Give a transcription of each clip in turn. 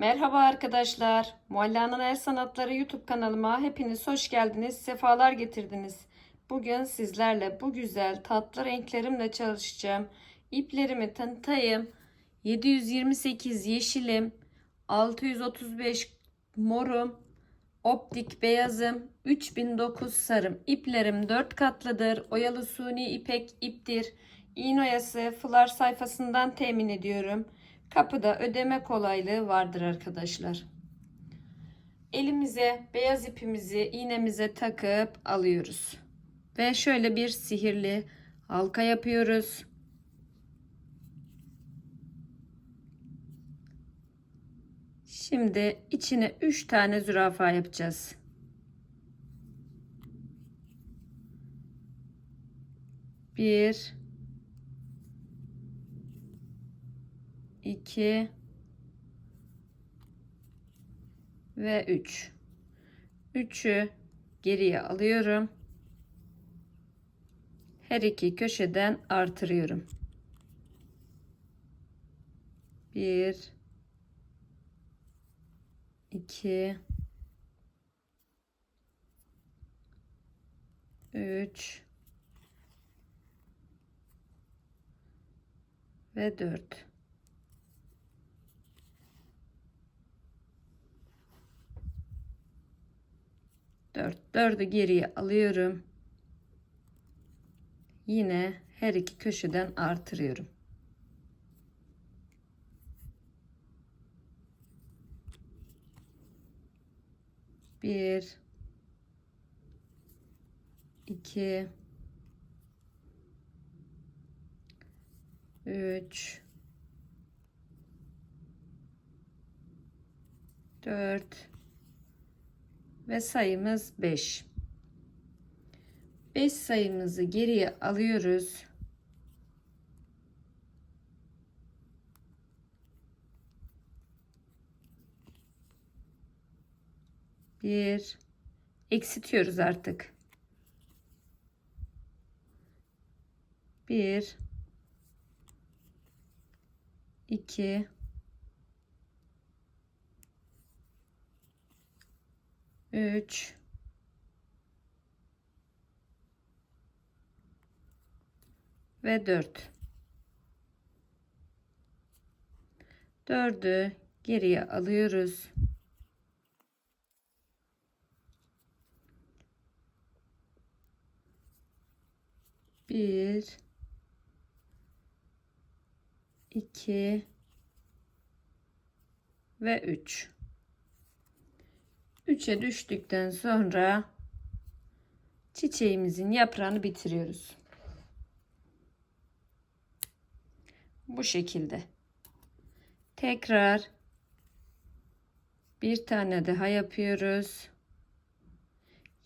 Merhaba arkadaşlar. Mualla'nın El Sanatları YouTube kanalıma hepiniz hoş geldiniz. Sefalar getirdiniz. Bugün sizlerle bu güzel tatlı renklerimle çalışacağım. İplerimi tanıtayım. 728 yeşilim, 635 morum, optik beyazım, 3009 sarım. İplerim 4 katlıdır. Oyalı suni ipek iptir. İğne oyası flar sayfasından temin ediyorum. Kapıda ödeme kolaylığı vardır arkadaşlar. Elimize beyaz ipimizi iğnemize takıp alıyoruz. Ve şöyle bir sihirli halka yapıyoruz. Şimdi içine 3 tane zürafa yapacağız. Bir, 2 ve 3. 3'ü geriye alıyorum. Her iki köşeden artırıyorum. 1 2 3 ve 4 4 4'ü geriye alıyorum. Yine her iki köşeden artırıyorum. Bir, iki, üç, dört, ve sayımız 5. 5 sayımızı geriye alıyoruz. Bir eksitiyoruz artık. Bir iki 3 ve 4 4'ü geriye alıyoruz. Bir, iki ve üç. 3'e düştükten sonra çiçeğimizin yaprağını bitiriyoruz. Bu şekilde. Tekrar bir tane daha yapıyoruz.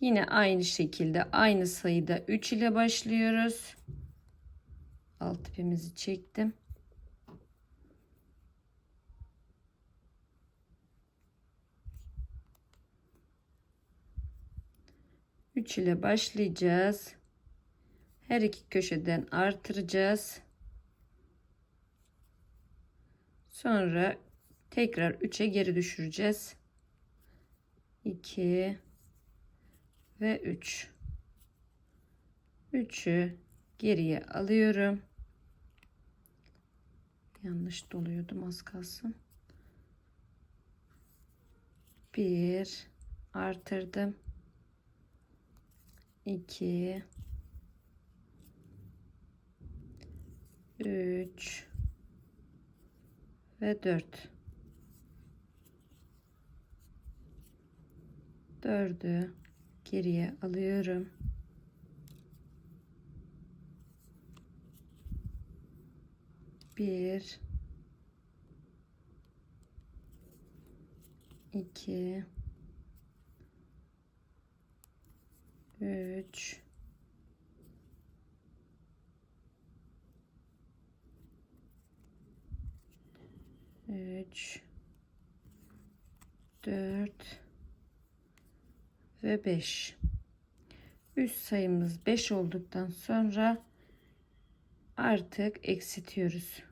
Yine aynı şekilde aynı sayıda 3 ile başlıyoruz. Alt ipimizi çektim. 3 ile başlayacağız. Her iki köşeden artıracağız. Sonra tekrar 3'e geri düşüreceğiz. 2 ve 3. 3'ü geriye alıyorum. Yanlış doluyordum az kalsın. 1 artırdım. 2 3 ve 4 4'ü geriye alıyorum. Bir, iki, 3 3 4 ve 5 üst sayımız 5 olduktan sonra artık eksitiyoruz.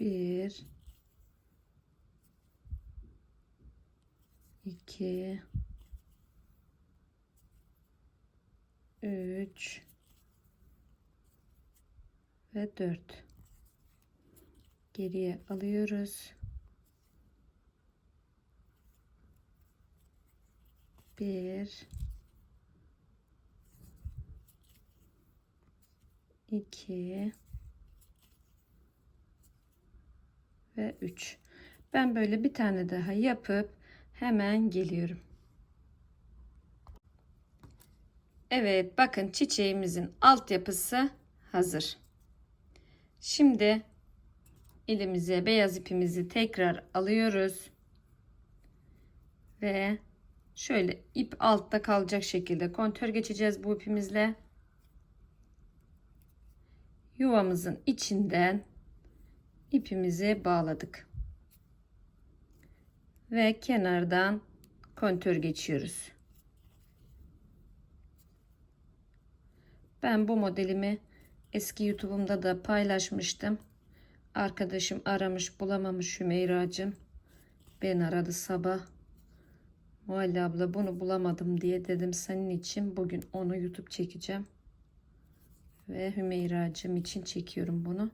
Bir, iki, üç ve dört. Geriye alıyoruz. Bir, iki ve üç. Ben böyle bir tane daha yapıp hemen geliyorum. Evet bakın çiçeğimizin altyapısı hazır. Şimdi elimize beyaz ipimizi tekrar alıyoruz. Ve şöyle ip altta kalacak şekilde kontör geçeceğiz bu ipimizle. Yuvamızın içinden ipimizi bağladık. Ve kenardan kontör geçiyoruz. Ben bu modelimi eski YouTube'umda da paylaşmıştım. Arkadaşım aramış bulamamış Hümeyra'cığım. Ben aradı sabah. Muhalle abla bunu bulamadım diye dedim senin için bugün onu YouTube çekeceğim. Ve Hümeyra'cığım için çekiyorum bunu.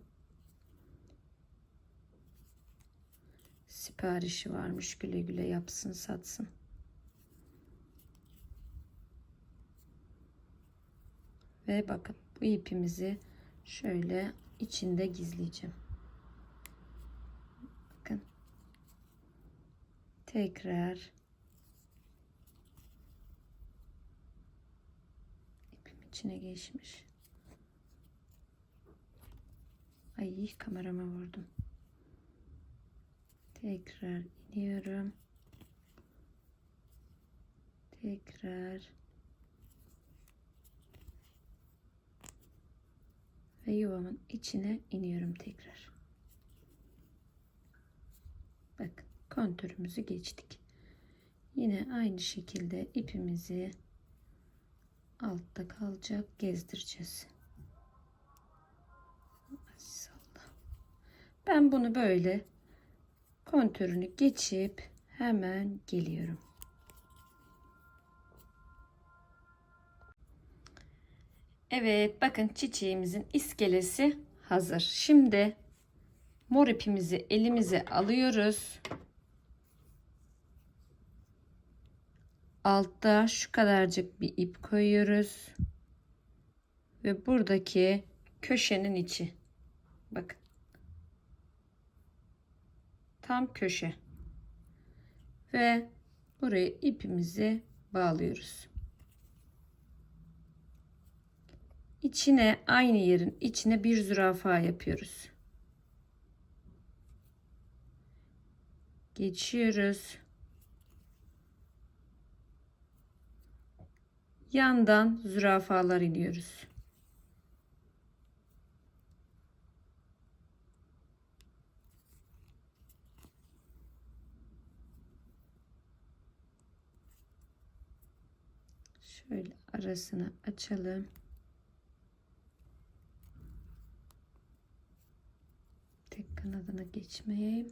Siparişi varmış güle güle yapsın satsın. Ve bakın bu ipimizi şöyle içinde gizleyeceğim. Bakın. Tekrar ipim içine geçmiş. Ay kamerama vurdum. Tekrar iniyorum. Tekrar ve yuvamın içine iniyorum tekrar. Bakın kontörümüzü geçtik. Yine aynı şekilde ipimizi altta kalacak gezdireceğiz. Ben bunu böyle kontörünü geçip hemen geliyorum. Evet bakın çiçeğimizin iskelesi hazır. Şimdi mor ipimizi elimize alıyoruz. Altta şu kadarcık bir ip koyuyoruz. Ve buradaki köşenin içi. Bakın. Tam köşe. Ve buraya ipimizi bağlıyoruz. içine aynı yerin içine bir zürafa yapıyoruz. Geçiyoruz. Yandan zürafalar iniyoruz. Şöyle arasını açalım. tek kanadına geçmeyeyim.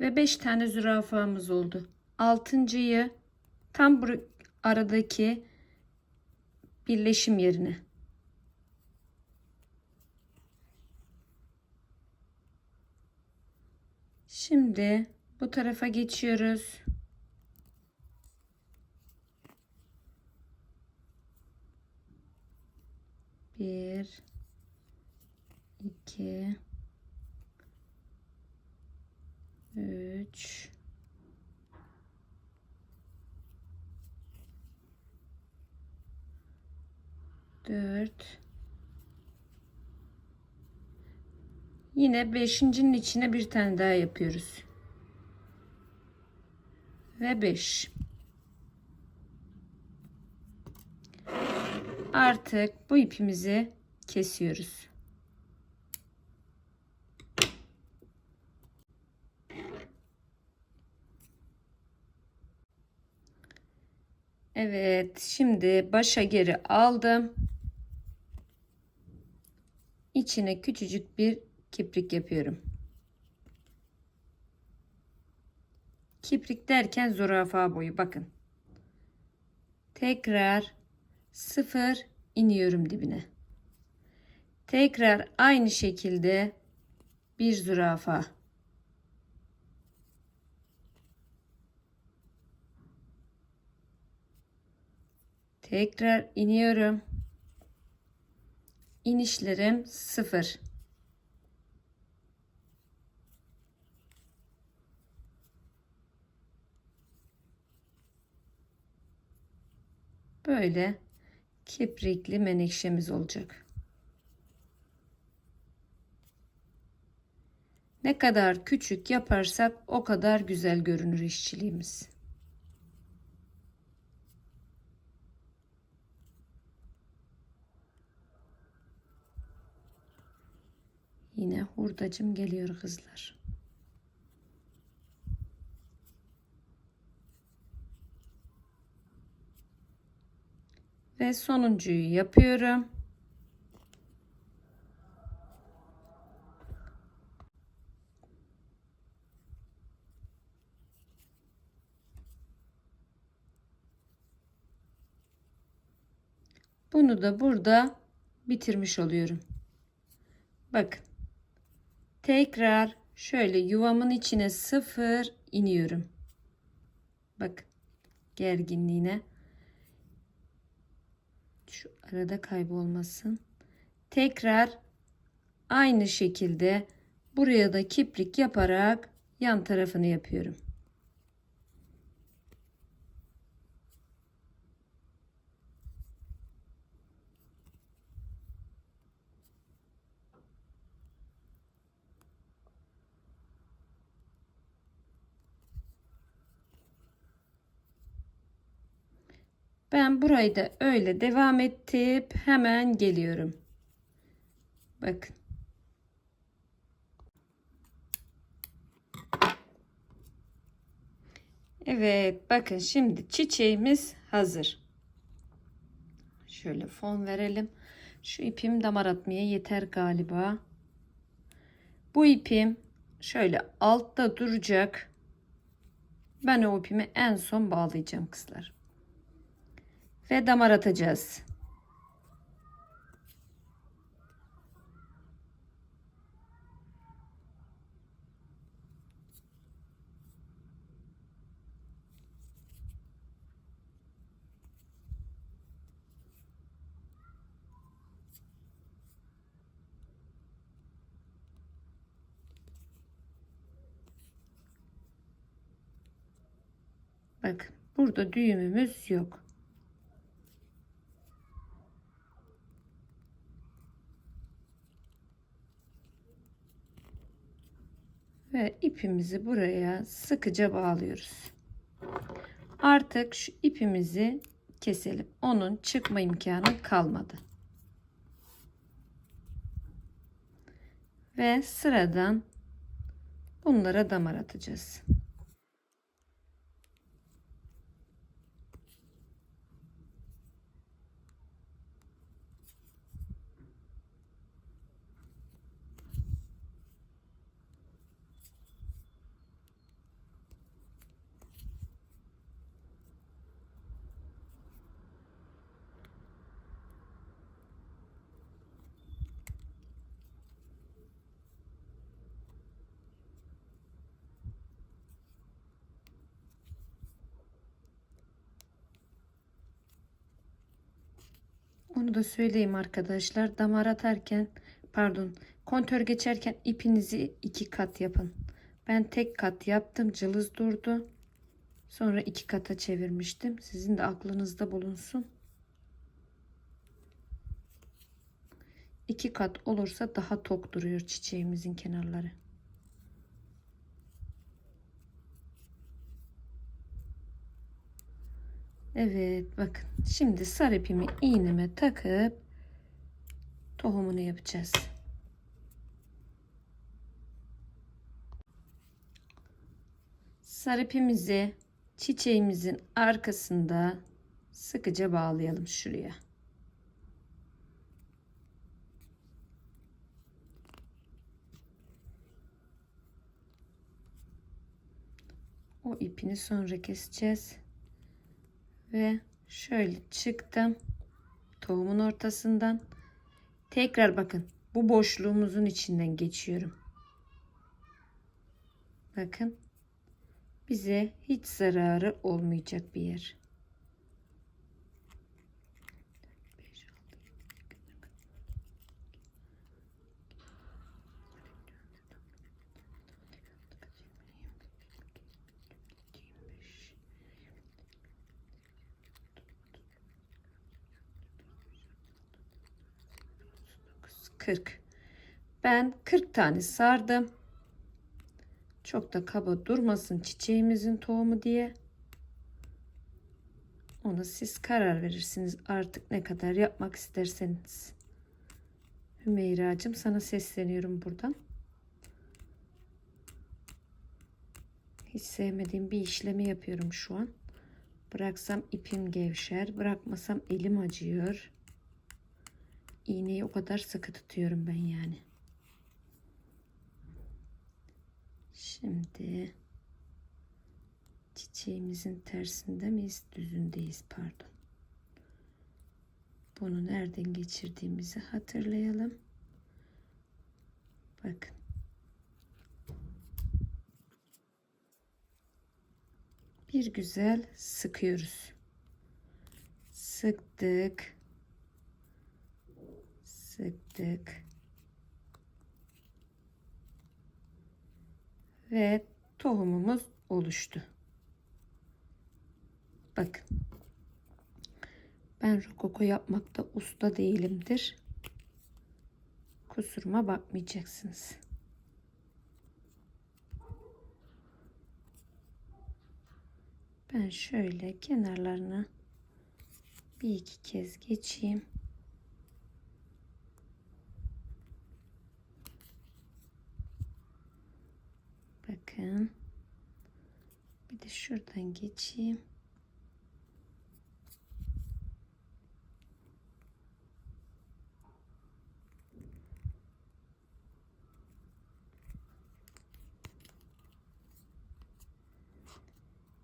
Ve 5 tane zürafamız oldu. Altıncıyı tam bu aradaki birleşim yerine. Şimdi bu tarafa geçiyoruz. Bir, iki, üç, dört. Yine beşincinin içine bir tane daha yapıyoruz. Ve beş. Artık bu ipimizi kesiyoruz. Evet, şimdi başa geri aldım. İçine küçücük bir kiprik yapıyorum. Kiprik derken zürafa boyu bakın. Tekrar sıfır iniyorum dibine. Tekrar aynı şekilde bir zürafa. Tekrar iniyorum. İnişlerim sıfır. Böyle kiprikli menekşemiz olacak. Ne kadar küçük yaparsak o kadar güzel görünür işçiliğimiz. Yine hurdacım geliyor kızlar. Ve sonuncuyu yapıyorum. Bunu da burada bitirmiş oluyorum. Bakın. Tekrar şöyle yuvamın içine sıfır iniyorum. Bak gerginliğine. Şu arada kaybolmasın. Tekrar aynı şekilde buraya da kiprik yaparak yan tarafını yapıyorum. Ben burayı da öyle devam ettip hemen geliyorum. Bakın. Evet bakın şimdi çiçeğimiz hazır. Şöyle fon verelim. Şu ipim damar atmaya yeter galiba. Bu ipim şöyle altta duracak. Ben o ipimi en son bağlayacağım kızlar ve damar atacağız. Bak burada düğümümüz yok. Ve ipimizi buraya sıkıca bağlıyoruz. Artık şu ipimizi keselim. Onun çıkma imkanı kalmadı. Ve sıradan bunlara damar atacağız. Onu da söyleyeyim arkadaşlar. Damar atarken pardon kontör geçerken ipinizi iki kat yapın. Ben tek kat yaptım. Cılız durdu. Sonra iki kata çevirmiştim. Sizin de aklınızda bulunsun. İki kat olursa daha tok duruyor çiçeğimizin kenarları. Evet bakın şimdi sarı ipimi iğneme takıp tohumunu yapacağız. Sarı ipimizi çiçeğimizin arkasında sıkıca bağlayalım şuraya. O ipini sonra keseceğiz. Ve şöyle çıktım. Tohumun ortasından. Tekrar bakın. Bu boşluğumuzun içinden geçiyorum. Bakın. Bize hiç zararı olmayacak bir yer. Kırk. Ben 40 tane sardım. Çok da kaba durmasın çiçeğimizin tohumu diye. Ona siz karar verirsiniz artık ne kadar yapmak isterseniz. Hümeyra'cığım sana sesleniyorum buradan. Hiç sevmediğim bir işlemi yapıyorum şu an. Bıraksam ipim gevşer, bırakmasam elim acıyor. İğneyi o kadar sıkı tutuyorum ben yani. Şimdi çiçeğimizin tersinde miyiz? Düzündeyiz pardon. Bunu nereden geçirdiğimizi hatırlayalım. Bakın. Bir güzel sıkıyoruz. Sıktık. Sıktık. ve tohumumuz oluştu. Bakın. Ben rokoko yapmakta usta değilimdir. Kusuruma bakmayacaksınız. Ben şöyle kenarlarını bir iki kez geçeyim. Bakın. Bir de şuradan geçeyim.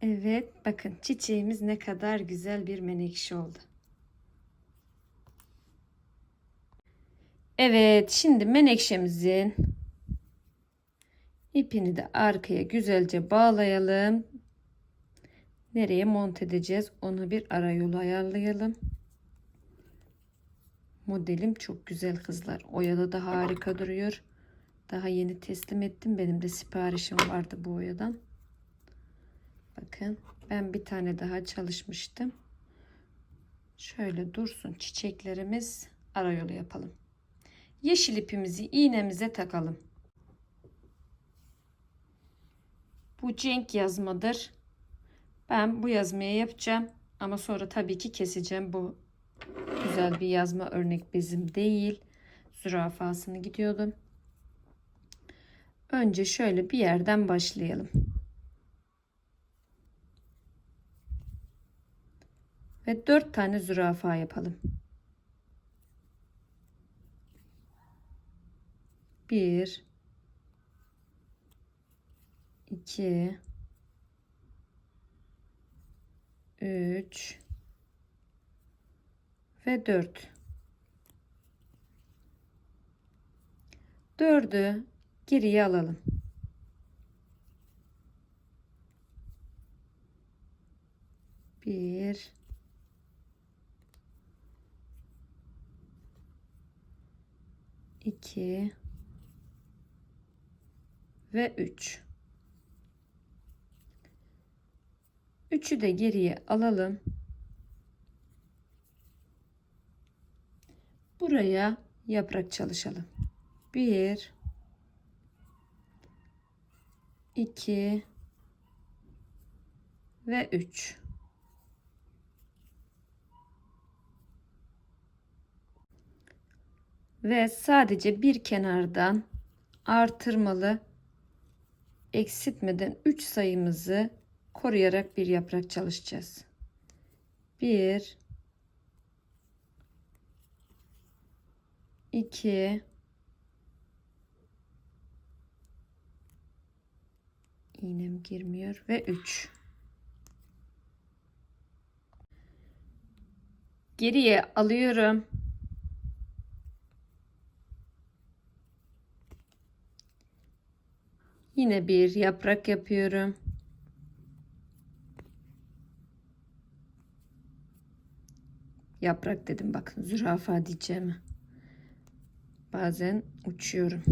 Evet bakın çiçeğimiz ne kadar güzel bir menekşe oldu. Evet şimdi menekşemizin ipini de arkaya güzelce bağlayalım. Nereye monte edeceğiz onu bir ara yolu ayarlayalım. Modelim çok güzel kızlar. Oyada da harika duruyor. Daha yeni teslim ettim. Benim de siparişim vardı bu oyadan. Bakın ben bir tane daha çalışmıştım. Şöyle dursun çiçeklerimiz ara yolu yapalım. Yeşil ipimizi iğnemize takalım. Bu cenk yazmadır. Ben bu yazmayı yapacağım. Ama sonra tabii ki keseceğim. Bu güzel bir yazma örnek bezim değil. Zürafasını gidiyordum. Önce şöyle bir yerden başlayalım. Ve dört tane zürafa yapalım. Bir, 2 3 ve 4 4'ü geriye alalım. Bir. İki. Ve üç. Üçü de geriye alalım. Buraya yaprak çalışalım. Bir, iki ve üç. Ve sadece bir kenardan artırmalı eksiltmeden 3 sayımızı koruyarak bir yaprak çalışacağız. Bir, iki, iğnem girmiyor ve üç. Geriye alıyorum. Yine bir yaprak yapıyorum. Yaprak dedim bakın zürafa diyeceğim. Bazen uçuyorum.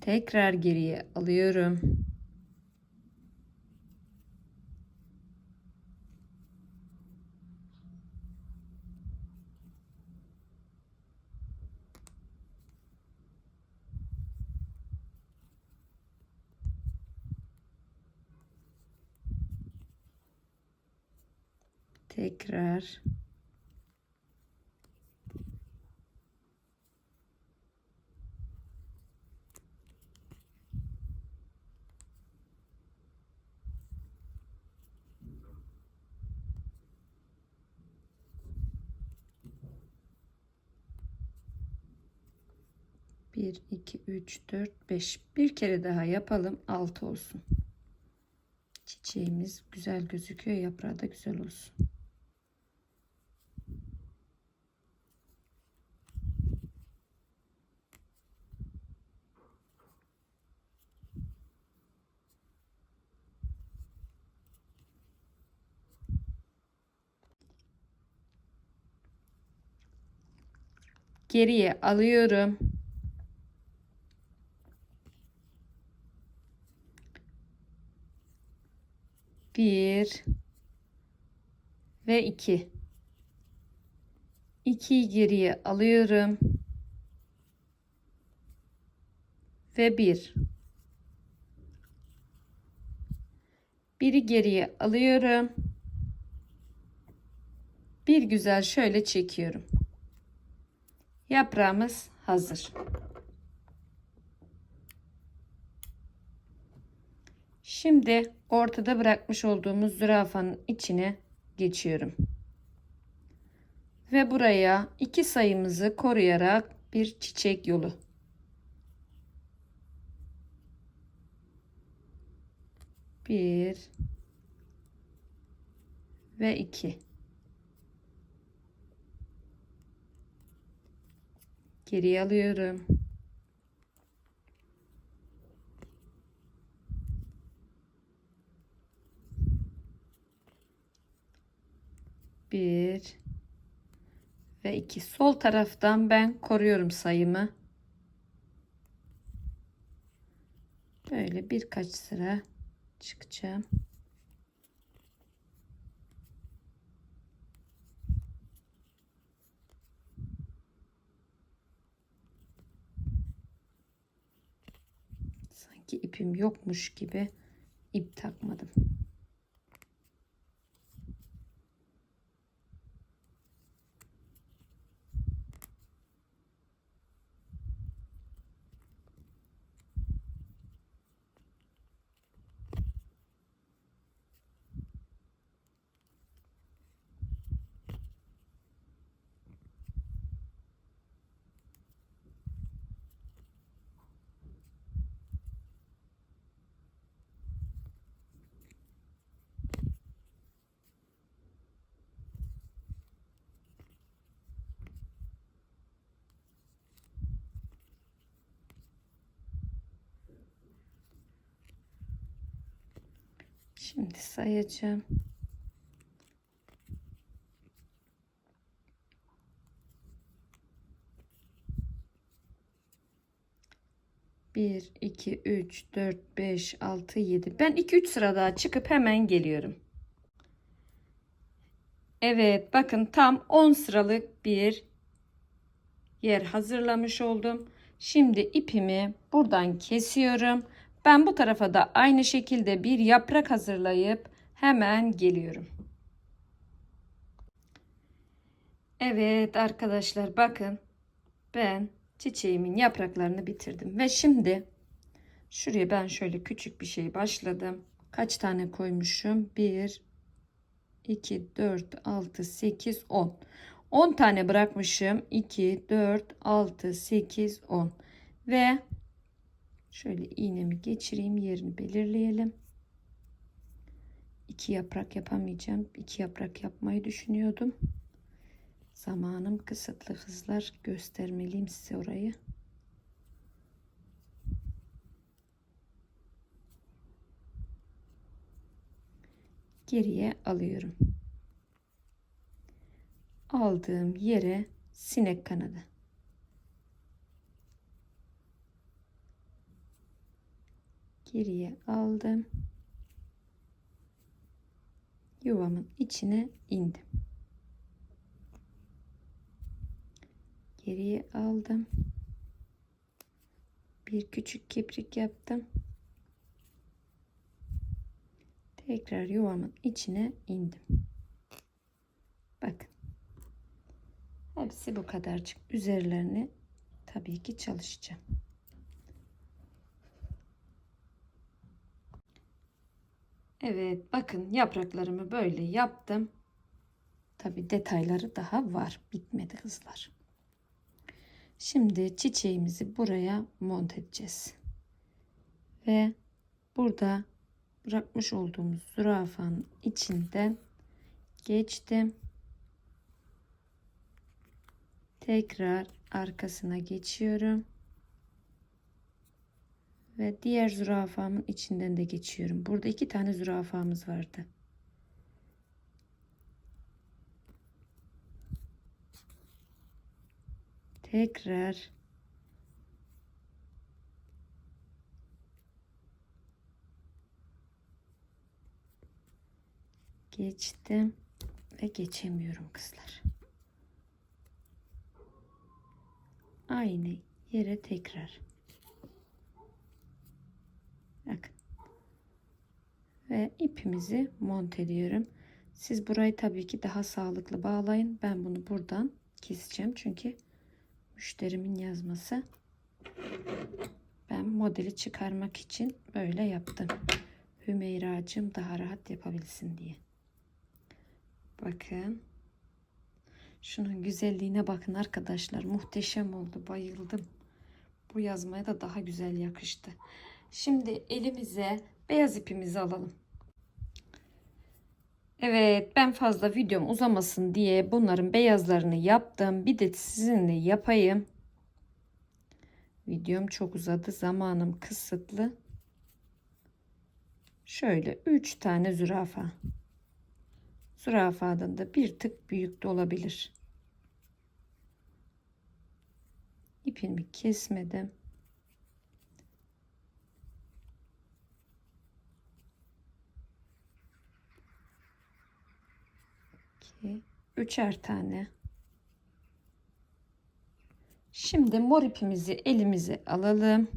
Tekrar geriye alıyorum. Tekrar Bir, iki, üç, dört, beş. Bir kere daha yapalım. Altı olsun. Çiçeğimiz güzel gözüküyor. Yaprağı da güzel olsun. Geriye alıyorum. Bir ve iki. İkiyi geriye alıyorum. Ve bir. Biri geriye alıyorum. Bir güzel şöyle çekiyorum. Yaprağımız hazır. Şimdi ortada bırakmış olduğumuz zürafanın içine geçiyorum. Ve buraya iki sayımızı koruyarak bir çiçek yolu. Bir ve iki. Geriye alıyorum. Bir ve iki. Sol taraftan ben koruyorum sayımı. Böyle birkaç sıra çıkacağım. Sanki ipim yokmuş gibi ip takmadım. Şimdi sayacağım. Bir, iki, üç, dört, beş, altı, yedi. Ben iki üç sıra daha çıkıp hemen geliyorum. Evet bakın tam 10 sıralık bir yer hazırlamış oldum. Şimdi ipimi buradan kesiyorum. Ben bu tarafa da aynı şekilde bir yaprak hazırlayıp hemen geliyorum. Evet arkadaşlar bakın ben çiçeğimin yapraklarını bitirdim ve şimdi şuraya ben şöyle küçük bir şey başladım. Kaç tane koymuşum? 1 2, 4, 6, 8, 10. 10 tane bırakmışım. 2, 4, 6, 8, 10. Ve şöyle iğnemi geçireyim. Yerini belirleyelim. 2 yaprak yapamayacağım. 2 yaprak yapmayı düşünüyordum. Zamanım kısıtlı kızlar. Göstermeliyim size orayı. Geriye alıyorum. Aldığım yere sinek kanadı. Geriye aldım. Yuvamın içine indim. geriye aldım. Bir küçük kiprik yaptım. Tekrar yuvamın içine indim. Bakın. Hepsi bu kadarcık. Üzerlerini tabii ki çalışacağım. Evet bakın yapraklarımı böyle yaptım. Tabi detayları daha var. Bitmedi kızlar. Şimdi çiçeğimizi buraya monte edeceğiz. Ve burada bırakmış olduğumuz zürafanın içinden geçtim. Tekrar arkasına geçiyorum. Ve diğer zürafamın içinden de geçiyorum. Burada iki tane zürafamız vardı. tekrar geçtim ve geçemiyorum kızlar. Aynı yere tekrar. Bakın. Ve ipimizi monte ediyorum. Siz burayı tabii ki daha sağlıklı bağlayın. Ben bunu buradan keseceğim. Çünkü müşterimin yazması. Ben modeli çıkarmak için böyle yaptım. Hümeyra'cığım daha rahat yapabilsin diye. Bakın. Şunun güzelliğine bakın arkadaşlar. Muhteşem oldu. Bayıldım. Bu yazmaya da daha güzel yakıştı. Şimdi elimize beyaz ipimizi alalım. Evet ben fazla videom uzamasın diye bunların beyazlarını yaptım. Bir de sizinle yapayım. Videom çok uzadı. Zamanım kısıtlı. Şöyle 3 tane zürafa. Zürafadan da bir tık büyük de olabilir. İpimi kesmedim. Üçer tane şimdi mor ipimizi elimize alalım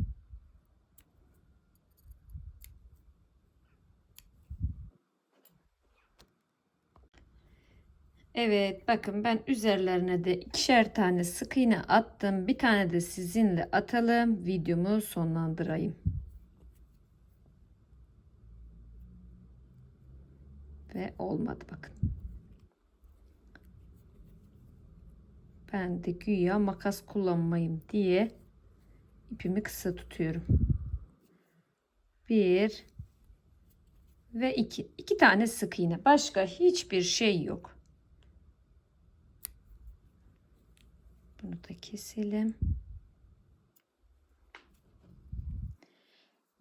Evet bakın ben üzerlerine de ikişer tane sık iğne attım. Bir tane de sizinle atalım. Videomu sonlandırayım. Ve olmadı bakın. Ben de güya makas kullanmayayım diye ipimi kısa tutuyorum. Bir ve iki. iki tane sık iğne. Başka hiçbir şey yok. Bunu da keselim.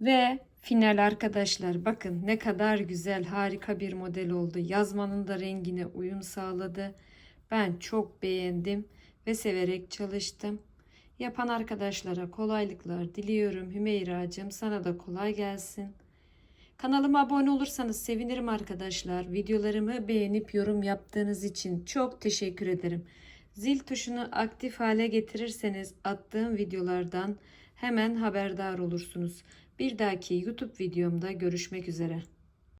Ve final arkadaşlar bakın ne kadar güzel harika bir model oldu. Yazmanın da rengine uyum sağladı. Ben çok beğendim ve severek çalıştım. Yapan arkadaşlara kolaylıklar diliyorum. Hümeyra'cığım sana da kolay gelsin. Kanalıma abone olursanız sevinirim arkadaşlar. Videolarımı beğenip yorum yaptığınız için çok teşekkür ederim. Zil tuşunu aktif hale getirirseniz attığım videolardan hemen haberdar olursunuz. Bir dahaki YouTube videomda görüşmek üzere.